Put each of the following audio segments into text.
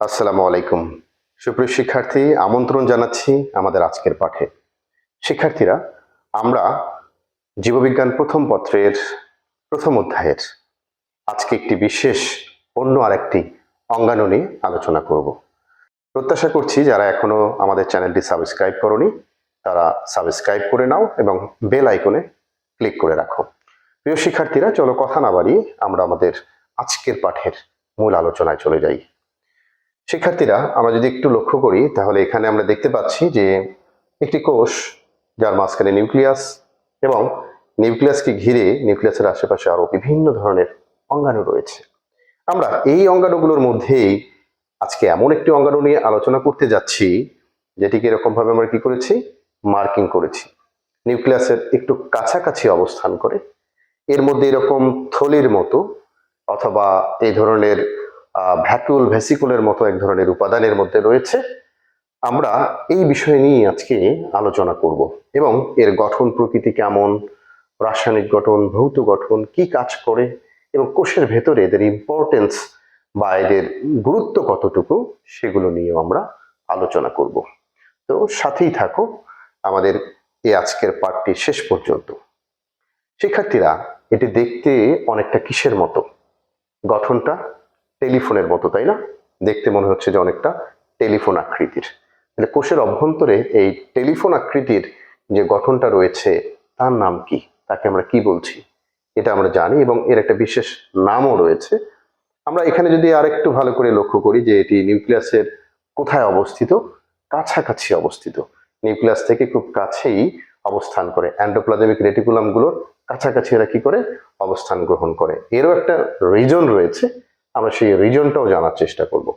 আসসালামু আলাইকুম। সুপ্রিয় শিক্ষার্থী, আমন্ত্রণ জানাচ্ছি আমাদের আজকের পাঠে। শিক্ষার্থীরা, আমরা জীববিজ্ঞান প্রথম পত্রের প্রথম অধ্যায়ের আজকে একটি বিশেষ, অন্য আরেকটি অঙ্গাণু নিয়ে আলোচনা করব। প্রত্যাশা করছি যারা এখনও আমাদের চ্যানেলটি সাবস্ক্রাইব করনি, তারা সাবস্ক্রাইব করে নাও এবং বেল আইকনে ক্লিক করে রাখো। প্রিয় শিক্ষার্থীরা, চলো কথা না বাড়িয়ে আমরা আমাদের আজকের পাঠের মূল আলোচনায় চলে যাই। শিক্ষার্থীরা, আমরা যদি একটু লক্ষ্য করি, তাহলে এখানে আমরা দেখতে পাচ্ছি যে একটি কোষ, যার মাঝখানে নিউক্লিয়াস এবং নিউক্লিয়াসকে ঘিরে নিউক্লিয়াসের আশেপাশে আরও বিভিন্ন ধরনের অঙ্গাণু রয়েছে। আমরা এই অঙ্গাণুগুলোর মধ্যেই আজকে এমন একটি অঙ্গাণু নিয়ে আলোচনা করতে যাচ্ছি, যেটিকে এরকমভাবে আমরা কি করেছি? মার্কিং করেছি। নিউক্লিয়াসের একটু কাছাকাছি অবস্থান করে, এর মধ্যে এরকম থলির মতো অথবা এই ধরনের ভ্যাকুল ভেসিকুলের মতো এক ধরনের উপাদানের মধ্যে রয়েছে। আমরা এই বিষয় নিয়ে আজকে আলোচনা করব এবং এর গঠন, প্রকৃতি কেমন, রাসায়নিক গঠন, ভৌত গঠন, কি কাজ করে এবং কোষের ভেতরে এদের ইম্পর্টেন্স বা এদের গুরুত্ব কতটুকু সেগুলো নিয়েও আমরা আলোচনা করব। তো সাথেই থাকো, আমাদের এই আজকের পাঠটি শেষ পর্যন্ত। শিক্ষার্থীরা, এটি দেখতে অনেকটা কিসের মতো? গঠনটা টেলিফোনের মতো, তাই না? দেখতে মনে হচ্ছে যে অনেকটা টেলিফোন আকৃতির। তাহলে কোষের অভ্যন্তরে এই টেলিফোন আকৃতির যে গঠনটা রয়েছে, তার নাম কি? তাকে আমরা কি বলছি? এটা আমরা জানি এবং এর একটা বিশেষ নামও রয়েছে। আমরা এখানে যদি আরেকটু ভালো করে লক্ষ্য করি যে এটি নিউক্লিয়াসের কোথায় অবস্থিত? কাছাকাছি অবস্থিত। নিউক্লিয়াস থেকে খুব কাছেই অবস্থান করে। অ্যান্ডোপ্লাজমিক রেটিকুলামগুলোর কাছাকাছি এরা কি করে? অবস্থান গ্রহণ করে। এরও একটা রিজন রয়েছে। আমরা সেই রিজনটাও জানার চেষ্টা করব।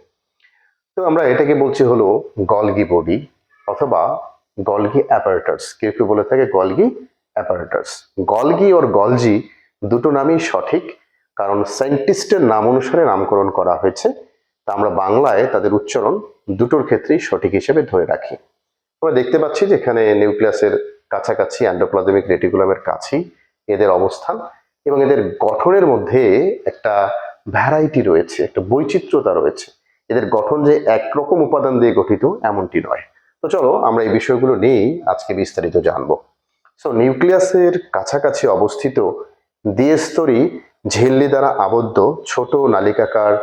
তো আমরা এটাকে বলছি হলো গলগি বডি অথবা গলগি অ্যাপারেটার্স কেউ কেউ বলে থাকে গলগি অ্যাপারেটার্স গলগি ওর গলজি দুটো নামই সঠিক, কারণ সায়েন্টিস্টের নাম অনুসারে নামকরণ করা হয়েছে। তা আমরা বাংলায় তাদের উচ্চারণ দুটোর ক্ষেত্রেই সঠিক হিসেবে ধরে রাখি। আমরা দেখতে পাচ্ছি যে এখানে নিউক্লিয়াসের কাছাকাছি অ্যান্ডোপ্লাজমিক রেটিকুলামের কাছেই এদের অবস্থান এবং এদের গঠনের মধ্যে একটা ভ্যারাইটি রয়েছে, একটা বৈচিত্র্যতা রয়েছে। এদের গঠন যে একরকম উপাদান দিয়ে গঠিত, এমনটি নয়। তো চলো আমরা এই বিষয়গুলো নিয়েই আজকে বিস্তারিত জানব। সো নিউক্লিয়াসের কাছাকাছি অবস্থিত দ্বিস্তরী ঝিল্লি দ্বারা আবদ্ধ ছোট নালিকাকার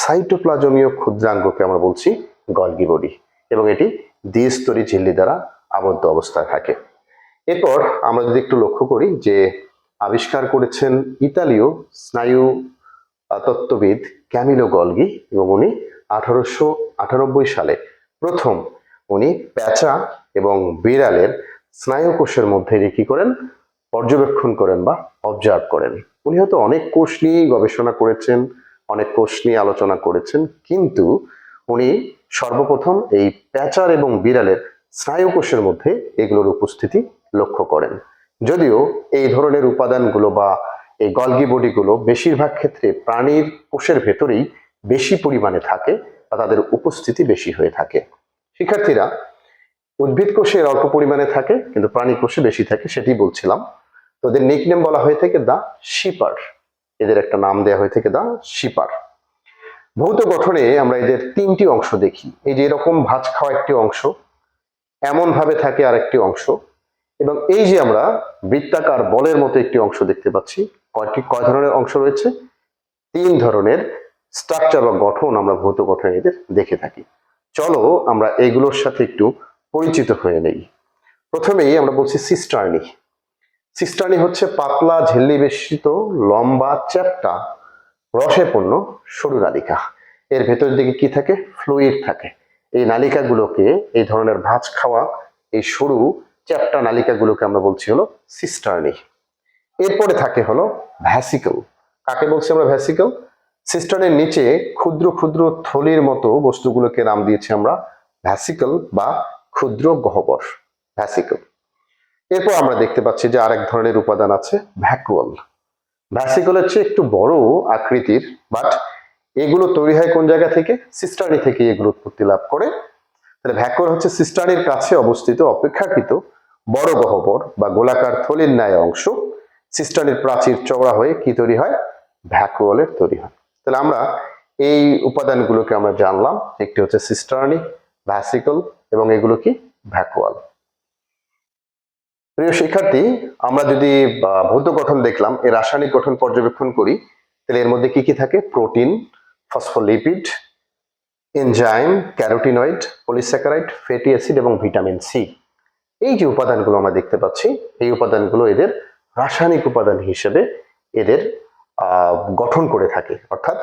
সাইটোপ্লাজমীয় ক্ষুদ্রাঙ্গকে আমরা বলছি গলগি বডি এবং এটি দ্বিস্তরী ঝিল্লি দ্বারা আবদ্ধ অবস্থায় থাকে। এরপর আমরা যদি একটু লক্ষ্য করি যে আবিষ্কার করেছেন ইতালীয় স্নায়ু তত্ত্ববিদ ক্যামিলো গলগি এবং উনি আঠারোশো আটানব্বই সালে প্রথম উনি প্যাঁচা এবং বিড়ালের স্নায়ুকোষের মধ্যে এটি কি করেন, পর্যবেক্ষণ করেন বা অবজার্ভ করেন। উনি হয়তো অনেক কোষ নিয়েই গবেষণা করেছেন, অনেক কোষ নিয়ে আলোচনা করেছেন, কিন্তু উনি সর্বপ্রথম এই প্যাঁচার এবং বিড়ালের স্নায়ুকোষের মধ্যে এগুলোর উপস্থিতি লক্ষ্য করেন। যদিও এই ধরনের উপাদানগুলো বা এই গলগি বডিগুলো বেশিরভাগ ক্ষেত্রে প্রাণীর কোষের ভেতরেই বেশি পরিমাণে থাকে বা তাদের উপস্থিতি বেশি হয়ে থাকে। শিক্ষার্থীরা, উদ্ভিদ কোষে অল্প পরিমাণে থাকে, কিন্তু প্রাণী কোষে বেশি থাকে সেটি বলছিলাম। তো ওদের নিকনেম বলা হয়ে থাকে দা শিপার। এদের একটা নাম দেওয়া হয়ে থাকে দা শিপার। ভৌত গঠনে আমরা এদের তিনটি অংশ দেখি। এই যে এরকম ভাঁজ খাওয়া একটি অংশ এমন ভাবে থাকে আরেকটি অংশ এবং এই যে আমরা বৃত্তাকার বলের মতো একটি অংশ দেখতে পাচ্ছি কয়টি, কয় ধরনের অংশ রয়েছে? তিন ধরনের স্ট্রাকচার বা গঠন আমরা ভৌত গঠনে এদের দেখে থাকি। চলো আমরা এগুলোর সাথে একটু পরিচিত হয়ে নেই। প্রথমেই আমরা বলছি সিস্টার্নি সিস্টার্নি হচ্ছে পাতলা, ঝিল্লি বেষ্টিত, লম্বা, চ্যাপটা রসে পূর্ণ সরু নালিকা। এর ভেতরের দিকে কি থাকে? ফ্লুইড থাকে। এই নালিকাগুলোকে, এই ধরনের ভাঁজ খাওয়া, এই সরু চ্যাপটা নালিকাগুলোকে আমরা বলছি হলো সিস্টার্নি এরপরে থাকে হলো ভ্যাসিকল। কাকে বলছি আমরা ভ্যাসিকল? সিস্টার্নের নিচে ক্ষুদ্র ক্ষুদ্র থলির মতো বস্তুগুলোকে নাম দিয়েছি আমরা, ভ্যাসিকল বা ক্ষুদ্র গহ্বর, ভ্যাসিকল। এরপর আমরা দেখতে পাচ্ছি যে আরেক ধরনের উপাদান আছে, ভ্যাকুয়াল। ভ্যাসিকল হচ্ছে একটু বড় আকৃতির বাট এগুলো তৈরি হয় কোন জায়গা থেকে? সিস্টার্নি থেকে এগুলো উৎপত্তি লাভ করে। তাহলে ভ্যাকুয়াল হচ্ছে সিস্টার্নির কাছে অবস্থিত, অপেক্ষাকৃত বড় গহ্বর বা গোলাকার থলির ন্যায় অংশ। সিস্টার্নির প্রাচীর চওড়া হয়ে কি তৈরি হয়? ভ্যাকুয়ালের তৈরি হয়। তাহলে আমরা এই উপাদানগুলোকে আমরা জানলাম, একটি হচ্ছে সিস্টার্নি, ভ্যাসিকল এবং এগুলো কি? ভ্যাকুয়াল প্রিয় শিক্ষার্থী, আমরা যদি ভৌত গঠন দেখলাম এর রাসায়নিক গঠন পর্যবেক্ষণ করি, তাহলে এর মধ্যে কি কি থাকে? Protein, phospholipid, enzyme, carotenoid, polysaccharide, fatty acid এবং ভিটামিন সি। এই যে উপাদানগুলো আমরা দেখতে পাচ্ছি, এই উপাদানগুলো এদের রাসায়নিক উপাদান হিসেবে এদের গঠন করে থাকে। অর্থাৎ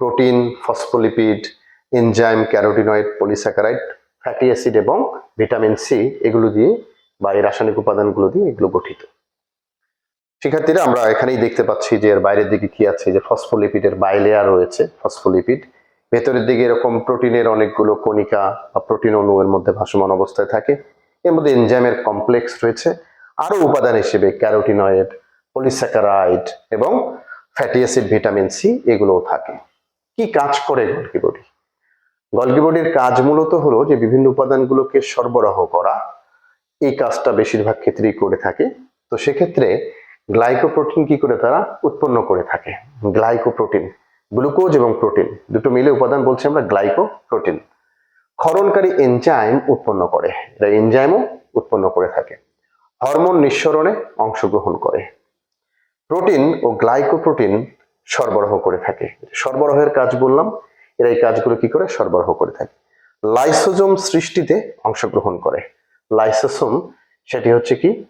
protein, phospholipid, enzyme, carotenoid, polysaccharide, fatty acid এবং ভিটামিন সি এগুলো দিয়ে বা এই রাসায়নিক উপাদানগুলো দিয়ে এগুলো গঠিত। শিক্ষার্থীরা, আমরা এখানেই দেখতে পাচ্ছি যে এর বাইরের দিকে কি আছে, যে ফসফোলিপিডের বাইলেয়ার রয়েছে, ফসফোলিপিড। ভেতরের দিকে এরকম প্রোটিনের অনেকগুলো কণিকা বা প্রোটিন অণু এর মধ্যে ভাসমান অবস্থায় থাকে। এর মধ্যে এনজাইমের কমপ্লেক্স রয়েছে। আরও উপাদান হিসেবে ক্যারোটিনয়েড পলিস্যাকারাইড এবং ফ্যাটি অ্যাসিড ভিটামিন সি এগুলোও থাকে। কি কাজ করে গলগি বডি? গলগি বডির কাজ মূলত হলো যে বিভিন্ন উপাদানগুলোকে সরবরাহ করা। এই কাজটা বেশিরভাগ ক্ষেত্রেই করে থাকে। তো সেক্ষেত্রে গ্লাইকোপ্রোটিন কি করে তারা উৎপন্ন করে থাকে? গ্লাইকোপ্রোটিন, গ্লুকোজ এবং প্রোটিন, দুটো মিলে উপাদান বলছি আমরা, গ্লাইকোপ্রোটিন। ক্ষরণকারী এনজাইম উৎপন্ন করে। এরা এনজাইমও উৎপন্ন করে থাকে। হরমোন নিঃসরণে অংশগ্রহণ করে। প্রোটিন ও গ্লাইকোপ্রোটিন সরবরাহ করে থাকে। সরবরাহের কাজ বললাম, এরা এই কাজগুলো কি করে? সরবরাহ করে থাকে। লাইসোজোম সৃষ্টিতে অংশগ্রহণ করে। লাইসোসোম সেটি হচ্ছে কি?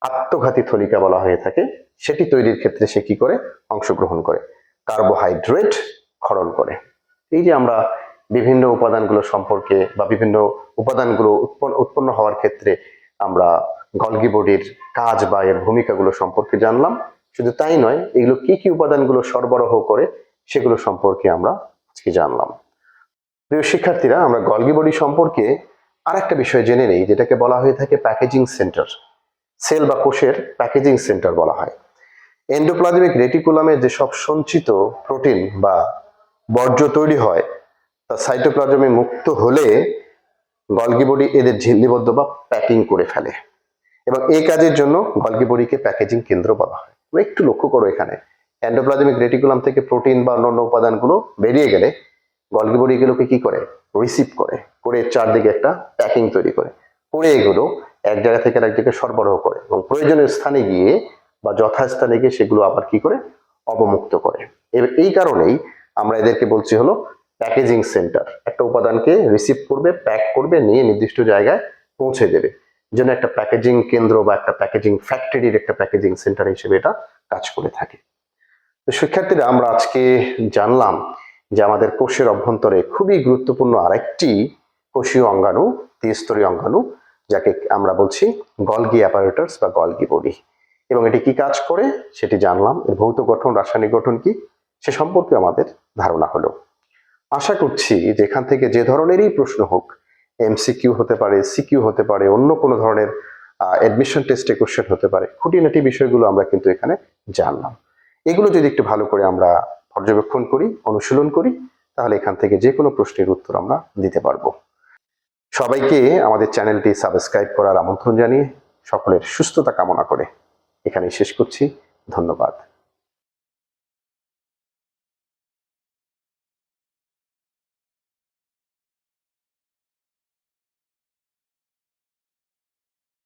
আত্মঘাতী থলিকা বলা হয়ে থাকে। সেটি তৈরির ক্ষেত্রে সে কি করে? অংশগ্রহণ করে। কার্বোহাইড্রেট ক্ষরণ করে। এই যে আমরা বিভিন্ন উপাদানগুলো সম্পর্কে বা বিভিন্ন উপাদানগুলো উৎপন্ন উৎপন্ন হওয়ার ক্ষেত্রে আমরা গলগি বডির কাজ বা এর ভূমিকাগুলো সম্পর্কে জানলাম। শুধু তাই নয়, এগুলো কি কি উপাদানগুলো সরবরাহ করে সেগুলো সম্পর্কে আমরা আজকে জানলাম। প্রিয় শিক্ষার্থীরা, আমরা গলগি বডি সম্পর্কে আরেকটা বিষয় জেনে নেই, যেটাকে বলা হয়ে থাকে প্যাকেজিং সেন্টার। সেল বা কোষের প্যাকেজিং সেন্টার বলা হয়। এন্ডোপ্লাজমিক রেটিকুলামে যেসব সঞ্চিত প্রোটিন বা বর্জ্য তৈরি হয়, তা সাইটোপ্লাজমে মুক্ত হলে গলগি বডি এদের ঝিল্লিবদ্ধ বা প্যাকিং করে ফেলে। এবং এই কাজের জন্য গলগি বডিকে প্যাকেজিং কেন্দ্র বলা হয়। একটু লক্ষ্য করো এখানে। এন্ডোপ্লাজমিক রেটিকুলাম থেকে প্রোটিন বা অন্যান্য উপাদানগুলো বেরিয়ে গেলে গলগি বডি এগুলোকে কি করে? রিসিভ করে। করে চারদিকে একটা প্যাকিং তৈরি করে। করে এগুলো এক জায়গা থেকে আরেক জায়গায় সরবরাহ করে এবং প্রয়োজনীয় স্থানে গিয়ে বা যথাস্থানে গিয়ে সেগুলো আবার কি করে? অবমুক্ত করে। এর এই কারণেই আমরা এদেরকে বলছি হলো প্যাকেজিং সেন্টার একটা উপাদানকে রিসিভ করবে প্যাক করবে, নিয়ে নির্দিষ্ট জায়গায় পৌঁছে দেবে। যেন একটা প্যাকেজিং কেন্দ্র বা একটা প্যাকেজিং ফ্যাক্টরির একটা প্যাকেজিং সেন্টার হিসেবে এটা কাজ করে থাকে। তো শিক্ষার্থীরা, আমরা আজকে জানলাম যে আমাদের কোষের অভ্যন্তরে খুবই গুরুত্বপূর্ণ আরেকটি কোষীয় অঙ্গাণু ত্রিস্তরীয় অঙ্গাণু, যাকে আমরা বলছি গলগি অ্যাপারেটার্স বা গলগি বডি এবং এটি কি কাজ করে? সেটি জানলাম। এর ভৌত গঠন, রাসায়নিক গঠন কি? সে সম্পর্কে আমাদের ধারণা হলো। আশা করছি যে এখান থেকে যে ধরনেরই প্রশ্ন হোক এমসিকিউ হতে পারে সিকিউ হতে পারে, অন্য কোনো ধরনের অ্যাডমিশন টেস্টে কোশ্চেন হতে পারে। খুঁটিনাটি বিষয়গুলো আমরা কিন্তু এখানে জানলাম। এগুলো যদি একটু ভালো করে আমরা পর্যবেক্ষণ করি, অনুশীলন করি, তাহলে এখান থেকে যে কোনো প্রশ্নের উত্তর আমরা দিতে পারব। সবাইকে আমাদের চ্যানেলটি সাবস্ক্রাইব করার আমন্ত্রণ জানিয়ে সকলের সুস্থতা কামনা করে এখানেই শেষ করছি। ধন্যবাদ।